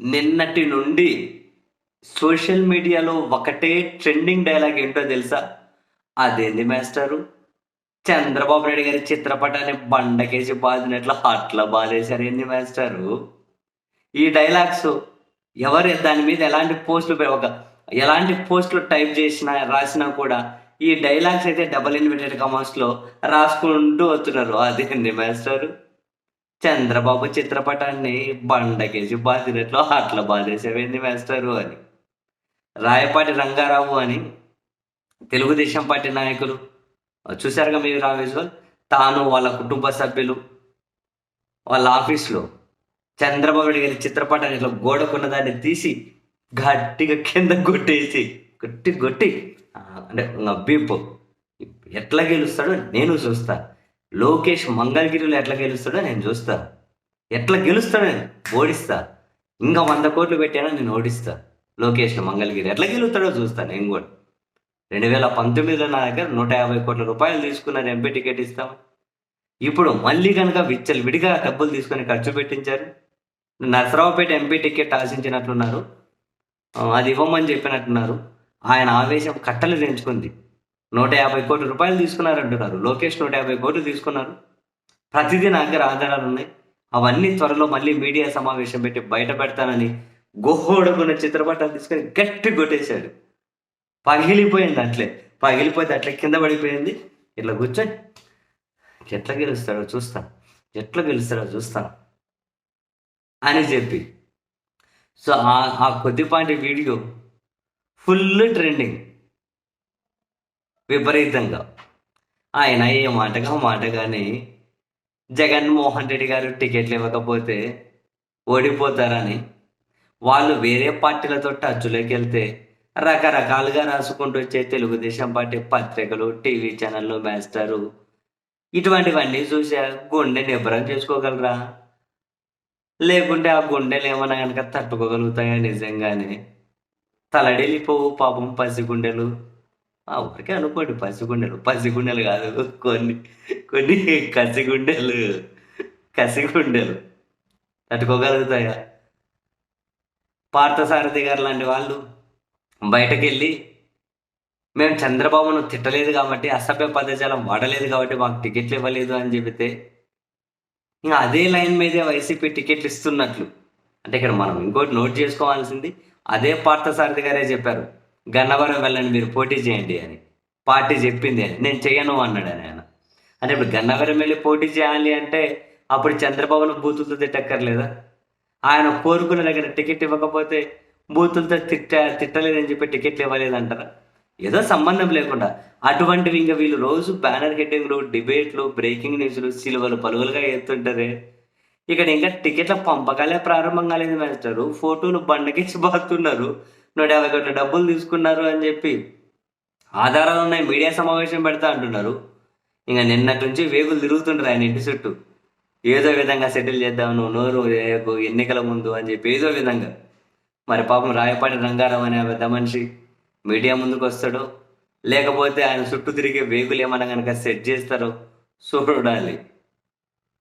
నిన్నటి నుండి సోషల్ మీడియాలో ఒకటే ట్రెండింగ్ డైలాగ్ ఏంటో తెలుసా? అదేంది మాస్టరు? చంద్రబాబు నాయుడు గారి చిత్రపటాన్ని బండకేసి బాధినట్లు అట్లా బాధేశారు ఏంది మాస్టరు? ఈ డైలాగ్స్ ఎవరు దాని మీద ఎలాంటి పోస్టులు ఒక ఎలాంటి పోస్టులు టైప్ చేసినా రాసినా కూడా ఈ డైలాగ్స్ అయితే డబల్ ఇన్విటెడ్ కమర్స్లో రాసుకుంటూ వస్తున్నారు. అదేంది మాస్టరు? చంద్రబాబు చిత్రపటాన్ని బండకేసి బాధినట్లు అట్లా బాధేసేవేంది వేస్తారు అని. రాయపాటి రంగారావు అని తెలుగుదేశం పార్టీ నాయకులు. చూశారుగా మీరు ఆ విజువల్ తాను వాళ్ళ కుటుంబ సభ్యులు వాళ్ళ ఆఫీస్లో. చంద్రబాబు నాయుడు గారి చిత్రపటాన్ని ఇట్లా గోడకున్న దాన్ని తీసి గట్టిగా కింద కొట్టేసి గట్టి కొట్టి అంటే బీపు ఎట్లా గెలుస్తాడో నేను చూస్తాను లోకేష్ మంగళగిరిలో ఎట్లా గెలుస్తాడో నేను చూస్తా. ఎట్లా గెలుస్తాడో ఓడిస్తా. ఇంకా వంద కోట్లు పెట్టానో నేను ఓడిస్తా. లోకేష్ మంగళగిరి ఎట్లా గెలుస్తాడో చూస్తా నేను కూడా. రెండు వేల పంతొమ్మిదిలో నా దగ్గర నూట యాభై కోట్ల రూపాయలు తీసుకున్నాను ఎంపీ టికెట్ ఇస్తాము ఇప్పుడు మళ్ళీ కనుక విచ్చలు విడిగా డబ్బులు తీసుకొని ఖర్చు పెట్టించారు. నరసరావుపేట ఎంపీ టికెట్ ఆశించినట్లున్నారు అది ఇవ్వమని చెప్పినట్టున్నారు. ఆయన ఆవేశం కట్టలు తెంచుకుంది. నూట యాభై కోట్ల రూపాయలు తీసుకున్నారు అంటున్నారు లోకేష్ నూట యాభై కోట్లు తీసుకున్నారు. ప్రతిదీ నా దగ్గర ఆధారాలు ఉన్నాయి. అవన్నీ త్వరలో మళ్ళీ మీడియా సమావేశం పెట్టి బయట పెడతానని గోహోడుకున్న చిత్రపటాలు తీసుకొని గట్టి కొట్టేశాడు. పగిలిపోయింది అట్లే. పగిలిపోతే అట్లే కింద పడిపోయింది. ఇట్లా కూర్చొని ఎట్లా గెలుస్తాడో చూస్తా. ఎట్లా గెలుస్తాడో చూస్తా అని చెప్పి. సో ఆ ఆ కొద్దిపాటి వీడియో ఫుల్ ట్రెండింగ్. విపరీతంగా. ఆయన ఏ మాటగా మాట కానీ జగన్మోహన్ రెడ్డి గారు టికెట్లు ఇవ్వకపోతే ఓడిపోతారని వాళ్ళు వేరే పార్టీలతో టచ్లోకి వెళ్తే రకరకాలుగా రాసుకుంటూ వచ్చే తెలుగుదేశం పార్టీ పత్రికలు టీవీ ఛానళ్ళు మేస్తారు ఇటువంటివన్నీ చూసా గుండె నిబ్బరం చేసుకోగలరా? లేకుంటే ఆ గుండెలు ఏమన్నా కనుక తట్టుకోగలుగుతాయా నిజంగానే? తలడెళ్ళిపోవు పాపం పసి గుండెలు ఊరికే అనుకోండి పసిగుండెలు. పసిగుండెలు కాదు కొన్ని కొన్ని కసిగుండెలు. కసిగుండెలు. తట్టుకోగలుగుతాయా? పార్థసారథి గారు లాంటి వాళ్ళు బయటకు వెళ్ళి మేము చంద్రబాబును తిట్టలేదు కాబట్టి అసభ్య పదజాలం వాడలేదు కాబట్టి మాకు టికెట్లు ఇవ్వలేదు అని చెబితే ఇంకా అదే లైన్ మీదే వైసీపీ టికెట్లు ఇస్తున్నట్లు. అంటే ఇక్కడ మనం ఇంకోటి నోట్ చేసుకోవాల్సింది అదే పార్థసారథి గారే చెప్పారు. గన్నవరం వెళ్ళండి మీరు పోటీ చేయండి అని. పార్టీ చెప్పింది అని. నేను చేయను అన్నాడు అని ఆయన. అంటే ఇప్పుడు గన్నవరం వెళ్ళి పోటీ చేయాలి అంటే అప్పుడు చంద్రబాబును బూతులతో తిట్టక్కర్లేదా? ఆయన కోరుకున్న దగ్గర టికెట్ ఇవ్వకపోతే బూతులతో తిట్ట తిట్టలేదని చెప్పి టికెట్లు ఇవ్వలేదంటారా? ఏదో సంబంధం లేకుండా. అటువంటివి ఇంకా వీళ్ళు రోజు బ్యానర్ హెడ్డింగ్లు డిబేట్లు బ్రేకింగ్ న్యూస్లు సిలువలు పలువులుగా ఎత్తుంటారే. ఇక్కడ ఇంకా టికెట్ల పంపకాలే ప్రారంభం కాలేదు మేస్టారు ఫోటోలు బండకేసి బాతున్నారు. నూట యాభై కోట్ల డబ్బులు తీసుకున్నారు అని చెప్పి ఆధారాలు ఉన్నాయి మీడియా సమావేశం పెడతా అంటున్నారు. ఇంకా నిన్నటి నుంచి వేగులు తిరుగుతుంటారు ఆయన ఇంటి చుట్టూ. ఏదో విధంగా సెటిల్ చేద్దాం నువ్వు నోరు ఎన్నికల ముందు అని చెప్పి ఏదో విధంగా. మరి పాపం రాయపాటి రంగారావు అనే పెద్ద మనిషి మీడియా ముందుకు వస్తాడో లేకపోతే ఆయన చుట్టూ తిరిగే వేగులు ఏమైనా కనుక సెట్ చేస్తారో చూడాలి.